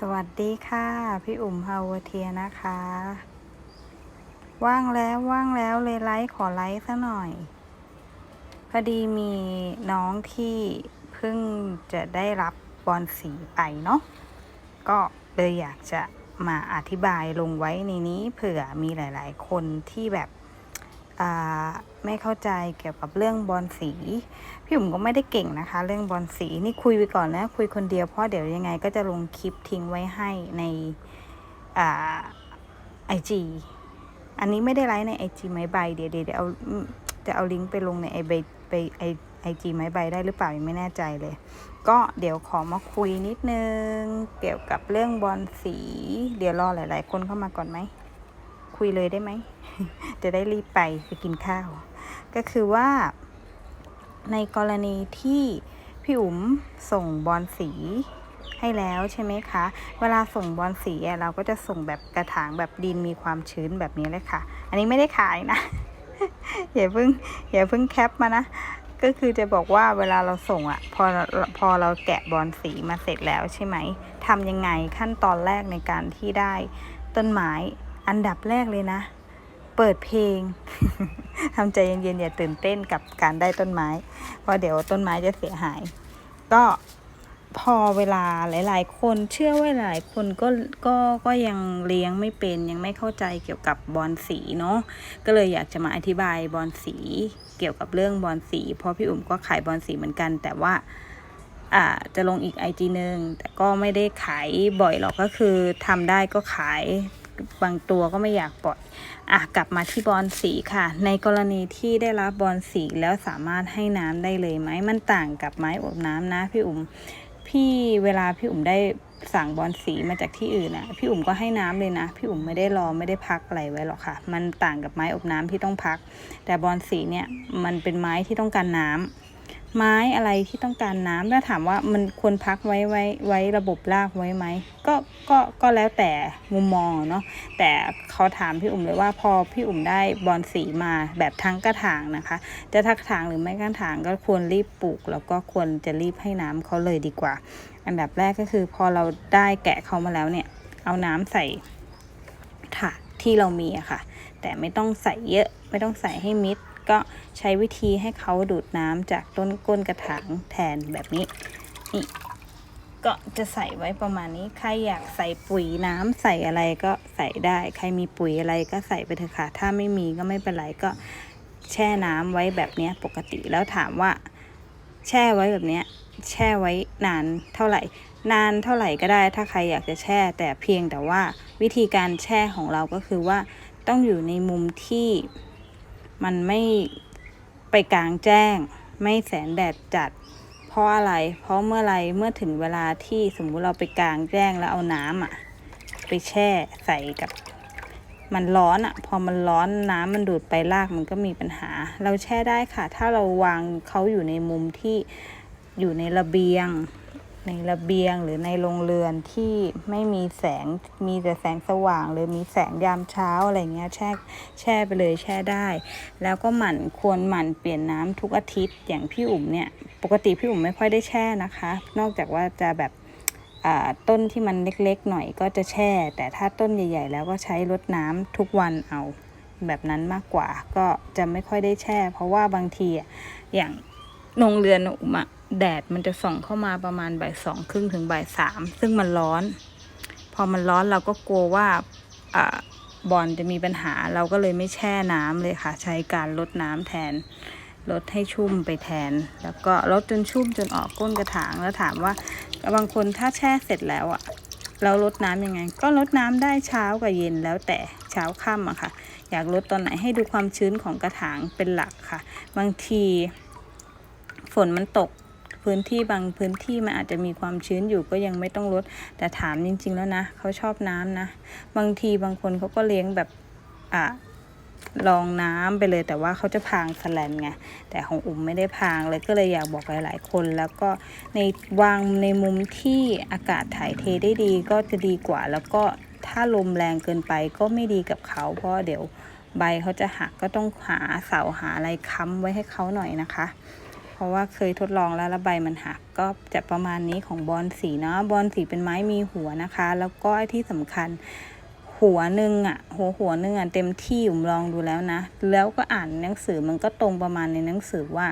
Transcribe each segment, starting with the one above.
สวัสดีค่ะ พี่อุ่มฮาวเทียนะคะ ว่างแล้วว่างแล้วเลยไลฟ์ขอไลฟ์ซะหน่อย พอดีมีน้องที่เพิ่งจะได้รับบอลสีไปเนาะก็เลยอยากจะมาอธิบายลงไว้ในนี้เผื่อมีหลาย ๆ คนที่แบบ ไม่เข้าใจเกี่ยวกับเรื่องบอลสีพี่อุ๋มก็ไม่ได้เก่งนะคะ เรื่องบอลสีนี่คุยไปก่อนนะคุยคนเดียวเพราะเดี๋ยวยังไงก็จะลงคลิปทิ้งไว้ให้ในไอจีอันนี้ไม่ได้ไลฟ์ในไอจีไม้ใบเดี๋ยวเดี๋ยวเอาจะเอาลิงก์ไปลงในไอใบไปไอไอจีไม้ใบได้หรือเปล่ายังไม่แน่ใจเลย ก็เดี๋ยวขอมาคุยนิดนึง เกี่ยวกับเรื่องบอลสี เดี๋ยวรอหลาย ๆ คนเข้ามาก่อนไหม คุยเลยได้ไหม จะได้รีบไปไปกินข้าว ก็คือว่า ในกรณีที่พี่อุ๋มส่งบอลสีให้แล้วใช่ไหมคะ เวลาส่งบอลสีเราก็จะส่งแบบกระถางแบบดินมีความชื้นแบบนี้เลยค่ะ อันนี้ไม่ได้ขายนะ อย่าเพิ่งอย่าเพิ่งแคปมานะ ก็คือจะบอกว่าเวลาเราส่งอะพอพอเราแกะบอลสีมาเสร็จแล้วใช่ไหมทำยังไงขั้นตอนแรกในการที่ได้ต้นไม้ อันดับแรกเลยนะ เปิดเพลงทำใจเย็นๆอย่าตื่นเต้นกับการได้ต้นไม้เพราะเดี๋ยวต้นไม้จะเสียหาย ก็พอเวลาหลาย ๆ คนเชื่อว่าหลายคนก็ก็ก็ยังเลี้ยงไม่เป็นยังไม่เข้าใจเกี่ยวกับบอลสีเนาะก็เลยอยากจะมาอธิบายบอลสี เกี่ยวกับเรื่องบอลสี เพราะพี่อุ๋มก็ขายบอลสีเหมือนกัน แต่ว่าอ่าจะลงอีกไอจีหนึ่งแต่ก็ไม่ได้ขายบ่อยหรอกก็คือทำได้ก็ขาย บางตัวก็ไม่อยากปล่อยอะกลับมาที่บอลสีค่ะ ในกรณีที่ได้รับบอลสีแล้วสามารถให้น้ำได้เลยไหมมันต่างกับไม้อบน้ำนะพี่อุ๋มพี่เวลาพี่อุ๋มได้สั่งบอลสีมาจากที่อื่นนะพี่อุ๋มก็ให้น้ำเลยนะ พี่อุ๋มไม่ได้รอไม่ได้พักอะไรไว้หรอกค่ะ มันต่างกับไม้อบน้ำที่ต้องพัก แต่บอลสีเนี่ยมันเป็นไม้ที่ต้องการน้ำ ไม้อะไรที่ต้องการน้ำถ้าถามว่ามันควรพักไว้ไว้ไว้ระบบรากไว้ไหมก็ก็ก็แล้วแต่มุมมองเนาะแต่เขาถามพี่อุ๋มเลยว่าพอพี่อุ๋มได้บอลสีมาแบบทั้งกระถางนะคะ จะทักถางหรือไม่กระถางก็ควรรีบปลูก แล้วก็ควรจะรีบให้น้ำเขาเลยดีกว่า อันดับแรกก็คือพอเราได้แกะเขามาแล้วเนี่ย เอาน้ำใส่ถาดที่เรามีอะค่ะ แต่ไม่ต้องใส่เยอะไม่ต้องใส่ให้มิด ก็ใช้วิธีให้เขาดูดน้ำจากต้นก้นกระถางแทนแบบนี้นี่ก็จะใส่ไว้ประมาณนี้ ใครอยากใส่ปุ๋ยน้ำใส่อะไรก็ใส่ได้ ใครมีปุ๋ยอะไรก็ใส่ไปเถอะค่ะ ถ้าไม่มีก็ไม่เป็นไรก็แช่น้ำไว้แบบนี้ปกติ แล้วถามว่า แช่ไว้แบบนี้แช่ไว้นานเท่าไหร่ นานเท่าไหร่ก็ได้ ถ้าใครอยากจะแช่ แต่เพียงแต่ว่าวิธีการแช่ของเราก็คือว่าต้องอยู่ในมุมที่ มันไม่ไปกลางแจ้ง ไม่แสงแดดจัด เพราะอะไร เพราะเมื่อไรเมื่อถึงเวลาที่สมมุติเราไปกลางแจ้งแล้วเอาน้ำอะ ไปแช่ใส่กับ มันร้อนอะพอมันร้อนน้ำมันดูดไปรากมันก็มีปัญหา เราแช่ได้ค่ะ ถ้าเราวางเขาอยู่ในมุมที่อยู่ในระเบียง ในระเบียงหรือในโรงเรือนที่ไม่มีแสงมีแต่แสงสว่างหรือมีแสงยามเช้าอะไรเงี้ยแช่แช่ไปเลยแช่ได้ แล้วก็หมั่นควรหมั่นเปลี่ยนน้ำทุกอาทิตย์อย่างพี่อุ๋มเนี่ยปกติพี่อุ๋มไม่ค่อยได้แช่นะคะ นอกจากว่าจะแบบต้นที่มันเล็กๆหน่อยก็จะแช่ แต่ถ้าต้นใหญ่ๆ แล้วก็ใช้รดน้ำทุกวันเอาแบบนั้นมากกว่า ก็จะไม่ค่อยได้แช่ เพราะว่าบางทีอะอย่างโรงเรือนอุ๋มอะ แดดมันจะส่องเข้ามาประมาณบ่ายสองครึ่งถึงบ่ายสามซึ่งมันร้อน พอมันร้อนเราก็กลัวว่าอบอลจะมีปัญหาเราก็เลยไม่แช่น้ำเลยค่ะ ใช้การลดน้ำแทนลดให้ชุ่มไปแทน แล้วก็ลดจนชุ่มจนออกก้นกระถางแล้วถามว่าบางคนถ้าแช่เสร็จแล้วอะเราลดน้ำยังไง ก็ลดน้ำได้เช้ากับเย็นแล้วแต่เช้าค่ำอะค่ะ อยากลดตอนไหนให้ดูความชื้นของกระถางเป็นหลักค่ะ บางทีฝนมันตก พื้นที่บางพื้นที่มันอาจจะมีความชื้นอยู่ก็ยังไม่ต้องลด แต่ถามจริง ๆ แล้วนะเขาชอบน้ำนะ บางทีบางคนเขาก็เลี้ยงแบบอะลองน้ำไปเลยแต่ว่าเขาจะพางสแลนไงแต่ของอุ่มไม่ได้พางเลยก็เลยอยากบอกหลาย ๆ คน แล้วก็ในวางในมุมที่อากาศถ่ายเทได้ดีก็จะดีกว่า แล้วก็ถ้าลมแรงเกินไปก็ไม่ดีกับเขาเพราะเดี๋ยวใบเขาจะหักก็ต้องหาเสาหาอะไรค้ำไว้ให้เขาหน่อยนะคะ เพราะว่าเคยทดลองแล้วล้วใบมันหักก็จะประมาณนี้ของบอลสีเนาะบอลสีเป็นไม้มีหัวนะคะ แล้วก็ที่สำคัญหัวหนึ่งอะหัวหัวหนึ่งอะเต็มที่ผมลองดูแล้วนะ แล้วก็อ่านหนังสือมันก็ตรงประมาณในหนังสือว่า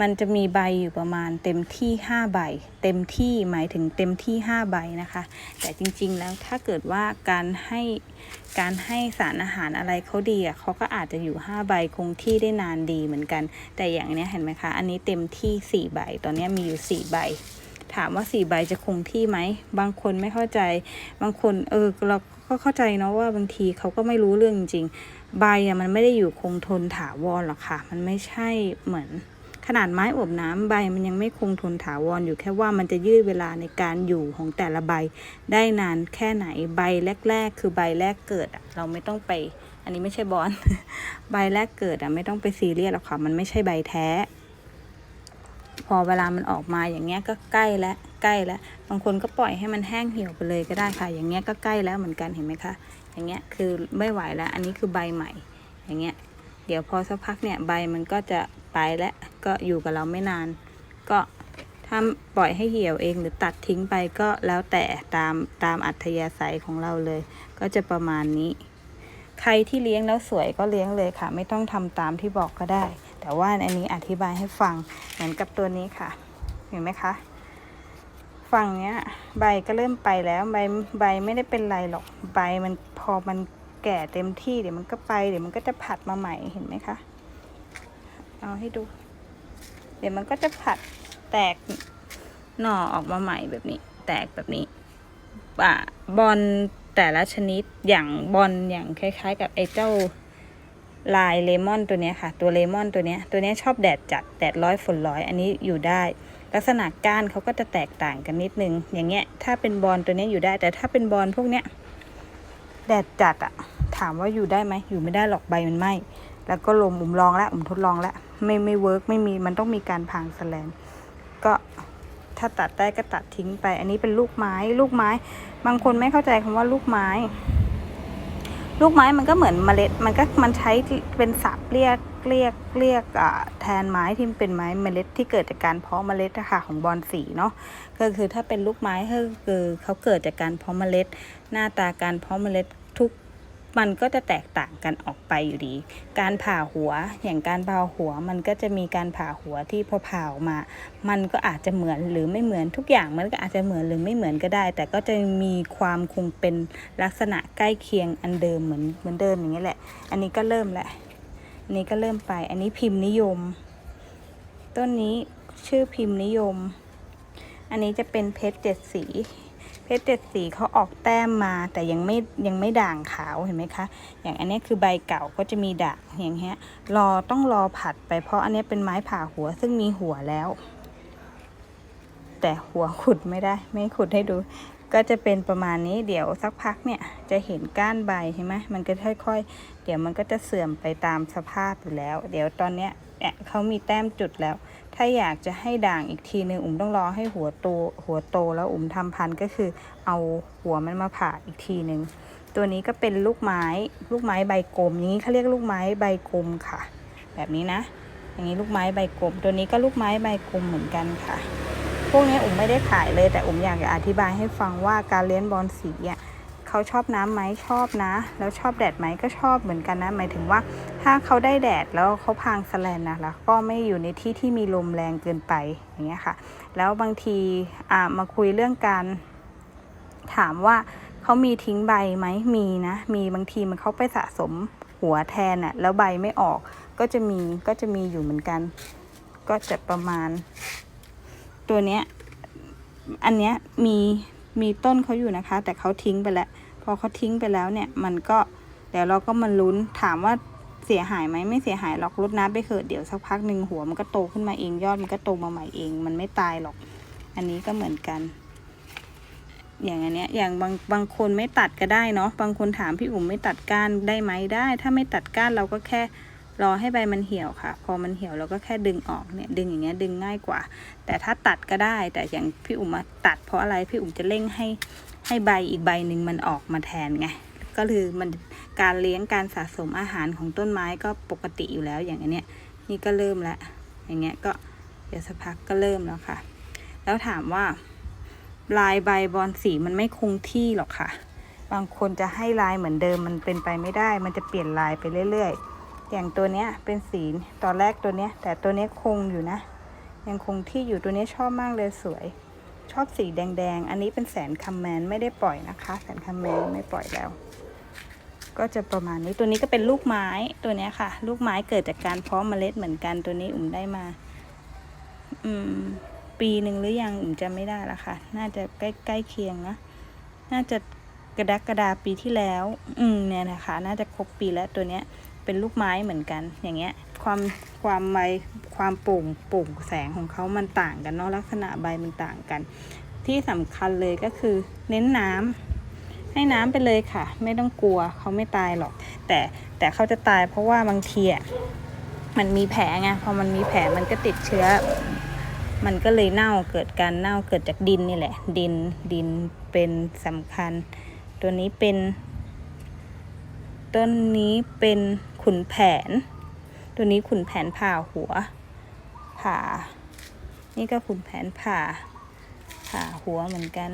มันจะมีใบอยู่ประมาณเต็มที่ 5 ใบ เต็มที่หมายถึงเต็มที่ 5 ใบนะคะ แต่จริงๆแล้วถ้าเกิดว่าการให้การให้สารอาหารอะไรเขาดีอะเขาก็อาจจะอยู่ 5 ใบคงที่ได้นานดีเหมือนกัน แต่อย่างเนี้ยเห็นไหมคะ อันนี้เต็มที่ 4 ใบ ตอนนี้มีอยู่ 4 ใบ ถามว่า 4 ใบจะคงที่ไหม บางคนไม่เข้าใจ บางคนเออเราก็เข้าใจเนาะว่าบางทีเขาก็ไม่รู้เรื่องจริงใบอะมันไม่ได้อยู่คงทนถาวรหรอกค่ะ มันไม่ใช่เหมือน ขนาดไม้อบน้ำใบมันยังไม่คงทนถาวรอยู่แค่ว่ามันจะยืดเวลาในการอยู่ของแต่ละใบ ได้นานแค่ไหนใบแรก ๆ คือใบแรกเกิดอะเราไม่ต้องไป อันนี้ไม่ใช่บอลใบแรกเกิดอะไม่ต้องไปซีเรียสหรอกค่ะมันไม่ใช่ใบแท้ พอเวลามันออกมาอย่างเงี้ยก็ใกล้แล้วใกล้แล้วบางคนก็ปล่อยให้มันแห้งเหี่ยวไปเลยก็ได้ค่ะ อย่างเงี้ยก็ใกล้แล้วเหมือนกันเห็นไหมคะอย่างเงี้ยคือไม่ไหวแล้ว อันนี้คือใบใหม่ อย่างเงี้ยเดี๋ยวพอสักพักเนี่ยใบมันก็จะ ไปแล้วก็อยู่กับเราไม่นาน ก็ถ้าปล่อยให้เหี่ยวเองหรือตัดทิ้งไปก็แล้วแต่ตามตามอัธยาศัยของเราเลย ก็จะประมาณนี้ ใครที่เลี้ยงแล้วสวยก็เลี้ยงเลยค่ะ ไม่ต้องทำตามที่บอกก็ได้ แต่ว่าอันนี้อธิบายให้ฟังเหมือนกับตัวนี้ค่ะ เห็นไหมคะฝั่งเนี้ยใบก็เริ่มไปแล้วใบใบไม่ได้เป็นไรหรอกใบมันพอมันแก่เต็มที่เดี๋ยวมันก็ไปเดี๋ยวมันก็จะผัดมาใหม่เห็นไหมคะ เอาให้ดู เดี๋ยวมันก็จะผัดแตกหน่อออกมาใหม่แบบนี้ แตกแบบนี้อะบอลแต่ละชนิดอย่างบอลอย่างคล้ายๆ กับไอ้เจ้าลายเลมอนตัวนี้ค่ะ ตัวเลมอนตัวนี้ตัวนี้ชอบแดดจัดแดดร้อยฝนร้อยอันนี้อยู่ได้ ลักษณะก้านเขาก็จะแตกต่างกันนิดนึง อย่างเงี้ย ถ้าเป็นบอลตัวนี้อยู่ได้ แต่ถ้าเป็นบอลพวกเนี้ยแดดจัดอะถามว่าอยู่ได้ไหมอยู่ไม่ได้หรอกใบมันไหม แล้วก็ลมอุ่มลองแล้วอุ่มทดลองแล้วไม่ไม่เวิร์กไม่มีมันต้องมีการพางแสลนก็ถ้าตัดได้ก็ตัดทิ้งไป อันนี้เป็นลูกไม้ลูกไม้ บางคนไม่เข้าใจคำว่าลูกไม้ ลูกไม้มันก็เหมือนเมล็ด มันก็มันใช้เป็นศัพท์เรียกเรียกเรียกอ่าแทนไม้ที่เป็นไม้เมล็ดที่เกิดจากการเพาะเมล็ดนะคะของบอนสีเนาะก็คือถ้าเป็นลูกไม้ก็คือเขาเกิดจากการเพาะเมล็ด หน้าตาการเพาะเมล็ดทุก มันก็จะแตกต่างกันออกไปอยู่ดี การผ่าหัวอย่างการผ่าหัวมันก็จะมีการผ่าหัวที่พอผ่าออกมา มันก็อาจจะเหมือนหรือไม่เหมือนทุกอย่างมันก็อาจจะเหมือนหรือไม่เหมือนก็ได้ แต่ก็จะมีความคงเป็นลักษณะใกล้เคียงอันเดิมเหมือนเหมือนเดิมอย่างนี้แหละ อันนี้ก็เริ่มแหละอันนี้ก็เริ่มไปอันนี้พิมพ์นิยม ต้นนี้ชื่อพิมพ์นิยม อันนี้จะเป็นเพชรเจ็ดสี ชรเจ็ดสีเขาออกแต้มมาแต่ยังไม่ยังไม่ด่างขาวเห็นไหมคะ อย่างอันนี้คือใบเก่าก็จะมีด่างอย่างเงี้ยรอต้องรอผัดไปเพราะอันนี้เป็นไม้ผ่าหัวซึ่งมีหัวแล้ว แต่หัวขุดไม่ได้ ไม่ขุดให้ดู ก็จะเป็นประมาณนี้เดี๋ยวสักพักเนี่ยจะเห็นก้านใบใช่ไหมมันก็ค่อยๆ เดี๋ยวมันก็จะเสื่อมไปตามสภาพอยู่แล้ว เดี๋ยวตอนเนี้ยเนี่ยเขามีแต้มจุดแล้ว ถ้าอยากจะให้ด่างอีกทีหนึ่งอุ๋มต้องรอให้หัวโตหัวโตแล้วอุ๋มทำพันธุ์ก็คือเอาหัวมันมาผ่าอีกทีหนึ่งตัวนี้ก็เป็นลูกไม้ลูกไม้ใบกลมอย่างนี้เขาเรียกลูกไม้ใบกลมค่ะ แบบนี้นะ อย่างนี้ลูกไม้ใบกลม ตัวนี้ก็ลูกไม้ใบกลมเหมือนกันค่ะ พวกนี้อุ๋มไม่ได้ขายเลยแต่อุ๋มอยากจะอธิบายให้ฟังว่าการเลี้ยงบอลสีอะ เขาชอบน้ำไหมชอบนะ แล้วชอบแดดไหมก็ชอบเหมือนกันนะ หมายถึงว่าถ้าเขาได้แดดแล้วเขาพางสแลนนะแล้วก็ไม่อยู่ในที่ที่มีลมแรงเกินไปอย่างเงี้ยค่ะ แล้วบางทีอ่ามาคุยเรื่องการถามว่าเขามีทิ้งใบไหมมีนะ มีบางทีมันเขาไปสะสมหัวแทนอะ่ะแล้วใบไม่ออกก็จะมีก็จะมีอยู่เหมือนกัน ก็จะประมาณ ตัวเนี้ยอันเนี้ยมี มีต้นเขาอยู่นะคะ แต่เขาทิ้งไปแล้ว พอเขาทิ้งไปแล้วเนี่ย มันก็เดี๋ยวเราก็มาลุ้นถามว่าเสียหายไหมไม่เสียหายหรอกรดน้ำไปเถอะเดี๋ยวสักพักหนึ่งหัวมันก็โตขึ้นมาเองยอดมันก็โตมาใหม่เอง มันไม่ตายหรอก อันนี้ก็เหมือนกัน อย่างอันเนี้ยอย่างบางบางคนไม่ตัดก็ได้เนาะบางคนถามพี่อุ๋มไม่ตัดก้านได้ไหมได้ ถ้าไม่ตัดก้านเราก็แค่ รอให้ใบมันเหี่ยวค่ะ พอมันเหี่ยวเราก็แค่ดึงออกเนี่ยดึงอย่างเงี้ยดึงง่ายกว่า แต่ถ้าตัดก็ได้ แต่อย่างพี่อุ๋มมาตัด เพราะอะไรพี่อุ๋มจะเร่งให้ให้ใบอีกใบหนึ่งมันออกมาแทนไงก็คือมันการเลี้ยงการสะสมอาหารของต้นไม้ก็ปกติอยู่แล้วอย่างเนี้ยนี่ก็เริ่มแล้วอย่างเงี้ยก็เดี๋ยวสักพักก็เริ่มแล้วค่ะ แล้วถามว่าลายใบบอลสีมันไม่คงที่หรอกค่ะ บางคนจะให้ลายเหมือนเดิมมันเป็นไปไม่ได้ มันจะเปลี่ยนลายไปเรื่อย ๆ อย่างตัวเนี้ยเป็นสีตอนแรกตัวเนี้ย แต่ตัวเนี้ยคงอยู่นะ ยังคงที่อยู่ตัวเนี้ยชอบมากเลยสวย ชอบสีแดงๆ อันนี้เป็นแสนคัมแมนไม่ได้ปล่อยนะคะ แสนคัมแมนไม่ปล่อยแล้ว ก็จะประมาณนี้ตัวนี้ก็เป็นลูกไม้ตัวเนี้ยค่ะ ลูกไม้เกิดจากการเพาะเมล็ดเหมือนกันตัวนี้อุ่มได้มา อืม ปีหนึ่งหรือยังอุ่มจำไม่ได้ละค่ะ น่าจะใกล้ใกล้เคียงนะน่าจะกระดักกระดาปีที่แล้ว อืมเนี่ยนะคะ น่าจะครบปีแล้วตัวเนี้ย เป็นลูกไม้เหมือนกัน อย่างเงี้ย ความความใบความโปร่งโปร่งแสงของเขามันต่างกันเนาะลักษณะใบมันต่างกัน ที่สำคัญเลยก็คือเน้นน้ำให้น้ำไปเลยค่ะ ไม่ต้องกลัวเขาไม่ตายหรอก แต่แต่เขาจะตายเพราะว่าบางทีอะมันมีแผลไงพอมันมีแผลมันก็ติดเชื้อ มันก็เลยเน่าเกิดการเน่าเกิดจากดินนี่แหละ ดินดินเป็นสำคัญ ตัวนี้เป็น ต้นนี้เป็น ขุนแผน ตัวนี้ขุนแผนผ่าหัว ผ่า นี่ก็ขุนแผนผ่า ผ่าหัวเหมือนกัน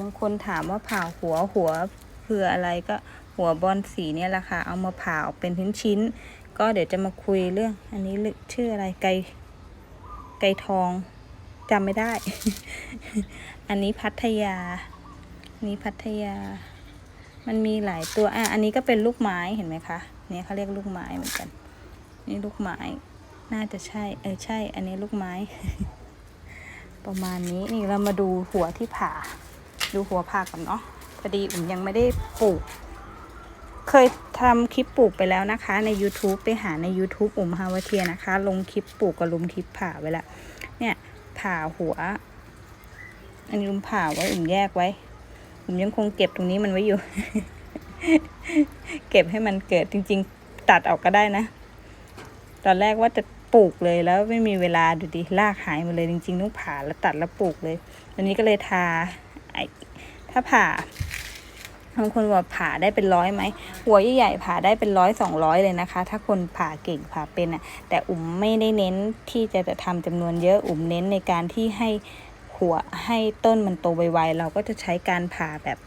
บางคนถามว่าผ่าหัวหัวเพื่ออะไรก็หัวบอลสีเนี่ยแหละค่ะ เอามาผ่าออกเป็นชิ้นๆก็เดี๋ยวจะมาคุยเรื่อง อันนี้ชื่ออะไรไก่ไก่ทองจำไม่ได้ อันนี้พัทยานนี้พัทยา มันมีหลายตัว อะ อันนี้ก็เป็นลูกไม้เห็นไหมคะ เนี่ยเขาเรียกลูกไม้เหมือนกัน นี่ลูกไม้ น่าจะใช่ เออใช่ อันนี้ลูกไม้ ประมาณนี้ นี่เรามาดูหัวที่ผ่า ดูหัวผ่ากันเนาะ พอดีอุ่มยังไม่ได้ปลูก เคยทำคลิปปลูกไปแล้วนะคะ ใน YouTube ไปหาใน YouTube อุ่มฮาวเทียนะคะ ลงคลิปปลูกกับลุมคลิปผ่าไว้ละ เนี่ยผ่าหัว อันนี้ลุมผ่าไว้อุ่มแยกไว้ ผมยังคงเก็บตรงนี้มันไว้อยู่ เก็บให้มันเกิดจริง ๆ ตัดออกก็ได้นะ ตอนแรกว่าจะปลูกเลยแล้วไม่มีเวลาดูดิรากหายหมาเลยจริงๆต้องผ่าแล้วตัดแล้วปลูกเลยตอนนี้ก็เลยทาไอถ้าผ่าบางคนบอกผ่าได้เป็นร้อยไหมหัวใหญ่ๆผ่าได้เป็นร้อยสองร้อยเลยนะคะ ถ้าคนผ่าเก่งผ่าเป็นอะ แต่อุ๋มไม่ได้เน้นที่จะจะทำจำนวนเยอะอุ๋มเน้นในการที่ให้หัวให้ต้นมันโตไวๆเราก็จะใช้การผ่าแบบ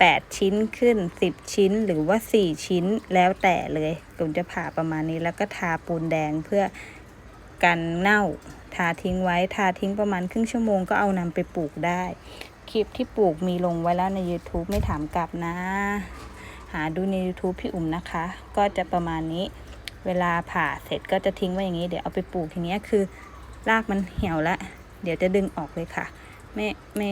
8 ชิ้นขึ้น 10 ชิ้นหรือว่า 4 ชิ้นแล้วแต่เลยผมจะผ่าประมาณนี้แล้วก็ทาปูนแดงเพื่อกันเน่า ทาทิ้งไว้ทาทิ้งประมาณครึ่งชั่วโมงก็เอานำไปปลูกได้ คลิปที่ปลูกมีลงไว้แล้วใน YouTube ไม่ถามกลับนะ หาดูใน YouTube พี่อุ่มนะคะ ก็จะประมาณนี้ เวลาผ่าเสร็จก็จะทิ้งไว้อย่างนี้ เดี๋ยวเอาไปปลูกทีเนี้ยคือรากมันเหี่ยวแล้วเดี๋ยวจะดึงออกเลยค่ะ ไม่ไม่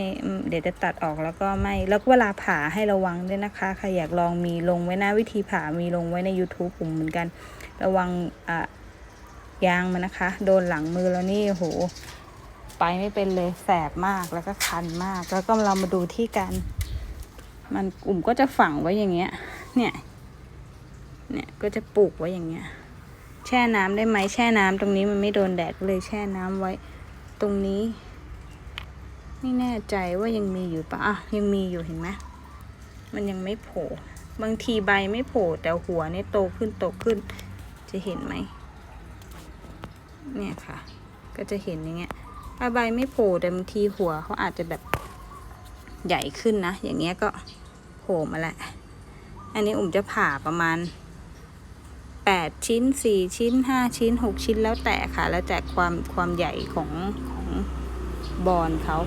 เดี๋ยวจะตัดออกแล้วก็ไม่แล้วก็เวลาผ่าให้ระวังด้วยนะคะใครอยากลองมีลงไว้นะวิธีผ่ามีลงไว้ใน YouTube ผมเหมือนกัน ระวังอะยางมันนะคะ โดนหลังมือแล้วนี่โหไปไม่เป็นเลยแสบมากแล้วก็คันมาก แล้วก็เรามาดูที่กัน มันกลุ่มก็จะฝังไว้อย่างเงี้ย เนี่ย เนี่ยก็จะปลูกไว้อย่างเงี้ย แช่น้ำได้ไหมแช่น้ำตรงนี้มันไม่โดนแดดเลยแช่น้ำไว้ ตรงนี้ ไม่แน่ใจว่ายังมีอยู่ปะอะยังมีอยู่เห็นไหมมันยังไม่โผล่บางทีใบไม่โผล่แต่หัวเนี่ยโตขึ้นโตขึ้น จะเห็นไหมเนี่ยค่ะ ก็จะเห็นอย่างเงี้ยถ้าใบไม่โผล่แต่บางทีหัวเขาอาจจะแบบใหญ่ขึ้นนะ อย่างเงี้ยก็โผล่มาแหละ อันนี้อุ่มจะผ่าประมาณแปดชิ้นสี่ชิ้นห้าชิ้นหกชิ้นแล้วแต่ค่ะ แล้วแต่ความความใหญ่ของของ บอลเขา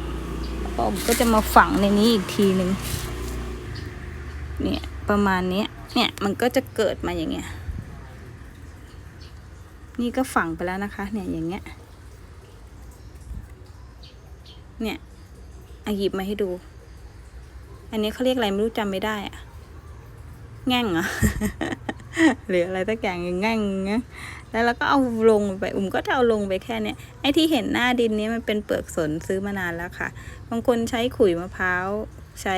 แล้วก็อุ่มก็จะมาฝังในนี้อีกทีหนึ่งเนี่ยประมาณนี้เนี่ยมันก็จะเกิดมาอย่างเงี้ยนี่ก็ฝังไปแล้วนะคะ เนี่ยอย่างเงี้ยเนี่ยอาหยิบมาให้ดู อันนี้เขาเรียกอะไรไม่รู้จำไม่ได้อะแง่งเหรอ หรืออะไรสักอย่างง่งเงี้แล้วเราก็เอาลงไปอุ่มก็จะเอาลงไปแค่เนี้ยไอ้ที่เห็นหน้าดินนี้มันเป็นเปลือกสนซื้อมานานแล้วค่ะ บางคนใช้ขุยมะพร้าวใช้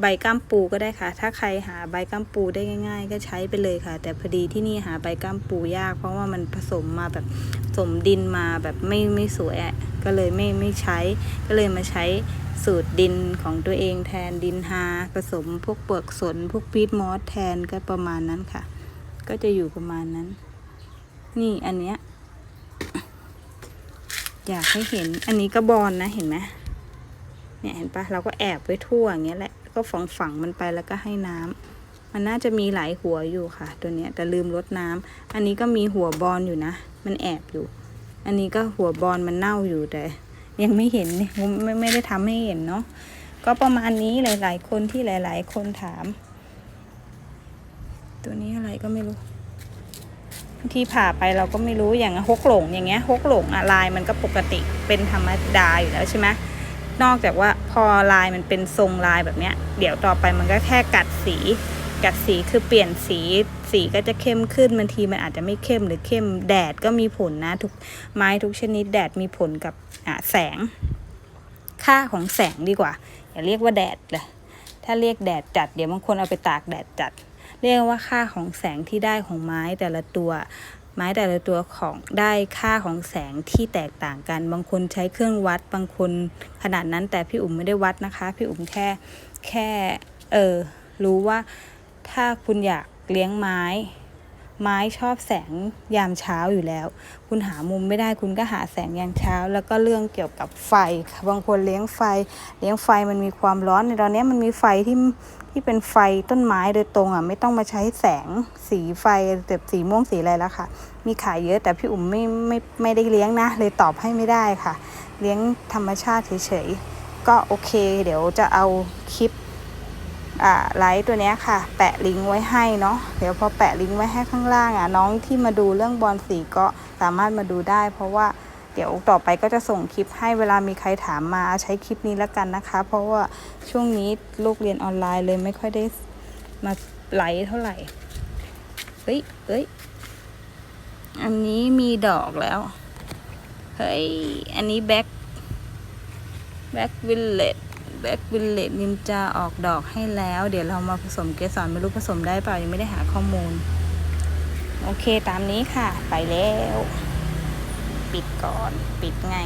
ใบก้ามปูก็ได้ค่ะ ถ้าใครหาใบก้ามปูได้ง่าย ๆ ก็ใช้ไปเลยค่ะ แต่พอดีที่นี่หาใบก้ามปูยาก เพราะว่ามันผสมมาแบบสมดินมาแบบไม่ไม่สวยอะก็เลยไม่ไม่ใช้ ก็เลยมาใช้ สูตรดินของตัวเองแทนดินฮาผสมพวกเปลือกสนพวกปี๊ดมอสแทนก็ประมาณนั้นค่ะ ก็จะอยู่ประมาณนั้น นี่อันเนี้ยอยากให้เห็นอันนี้ก็บอลนะเห็นไหมเนี่ยเห็นปะเราก็แอบไว้ทั่วอย่างเงี้ยแหละก็ฝังฝังมันไปแล้วก็ให้น้ำมันน่าจะมีหลายหัวอยู่ค่ะ ตัวเนี้ยแต่ลืมรดน้ำอันนี้ก็มีหัวบอลอยู่นะ มันแอบอยู่ อันนี้ก็หัวบอลมันเน่าอยู่แต่ ยังไม่เห็นนี่ไม่ไม่ได้ทำให้เห็นเนาะก็ประมาณนี้หลาย ๆ คนที่หลาย ๆ คนถาม ตัวนี้อะไรก็ไม่รู้ที่ผ่าไปเราก็ไม่รู้อย่างฮกหลงอย่างเงี้ยฮกหลงอะลายมันก็ปกติเป็นธรรมดาอยู่แล้วใช่ไหมนอกจากว่าพอลายมันเป็นทรงลายแบบเนี้ย เดี๋ยวต่อไปมันก็แค่กัดสี กัดสีคือเปลี่ยนสีสีก็จะเข้มขึ้นบางทีมันอาจจะไม่เข้มหรือเข้มแดดก็มีผลนะทุกไม้ทุกชนิดแดดมีผลกับแสง ค่าของแสงดีกว่า อย่าเรียกว่าแดดเลยถ้าเรียกแดดจัดเดี๋ยวบางคนเอาไปตากแดดจัด เรียกว่าค่าของแสงที่ได้ของไม้แต่ละตัว ไม้แต่ละตัวของได้ค่าของแสงที่แตกต่างกัน บางคนใช้เครื่องวัดบางคนขนาดนั้นแต่พี่อุ๋มไม่ได้วัดนะคะ พี่อุ๋มแค่แค่เออรู้ว่า ถ้าคุณอยากเลี้ยงไม้ ไม้ชอบแสงยามเช้าอยู่แล้ว คุณหามุมไม่ได้คุณก็หาแสงยามเช้า แล้วก็เรื่องเกี่ยวกับไฟบางคนเลี้ยงไฟ เลี้ยงไฟมันมีความร้อนในตอนนี้มันมีไฟที่ที่เป็นไฟต้นไม้โดยตรงอะไม่ต้องมาใช้แสงสีไฟแบบสีม่วงสีอะไรแล้วค่ะ มีขายเยอะแต่พี่อุ๋มไม่ไม่ไม่ได้เลี้ยงนะ เลยตอบให้ไม่ได้ค่ะ เลี้ยงธรรมชาติเฉยๆก็โอเค เดี๋ยวจะเอาคลิป ไลฟ์ตัวนี้ค่ะ แปะลิงก์ไว้ให้เนาะเดี๋ยวพอแปะลิงก์ไว้ให้ข้างล่างอะน้องที่มาดูเรื่องบอลสีก็สามารถมาดูได้ เพราะว่าเดี๋ยวต่อไปก็จะส่งคลิปให้เวลามีใครถามมาใช้คลิปนี้แล้วกันนะคะ เพราะว่าช่วงนี้ลูกเรียนออนไลน์เลยไม่ค่อยได้มาไลฟ์เท่าไหร่เฮ้ยเฮ้ยอันนี้มีดอกแล้ว เฮ้ย อันนี้แบ็คแบ็ควิลเลต แบ็กวิลเลตนินจาออกดอกให้แล้ว เดี๋ยวเรามาผสมเกสรไม่รู้ผสมได้เปล่ายังไม่ได้หาข้อมูล โอเคตามนี้ค่ะ ไปแล้ว ปิดก่อน ปิดไง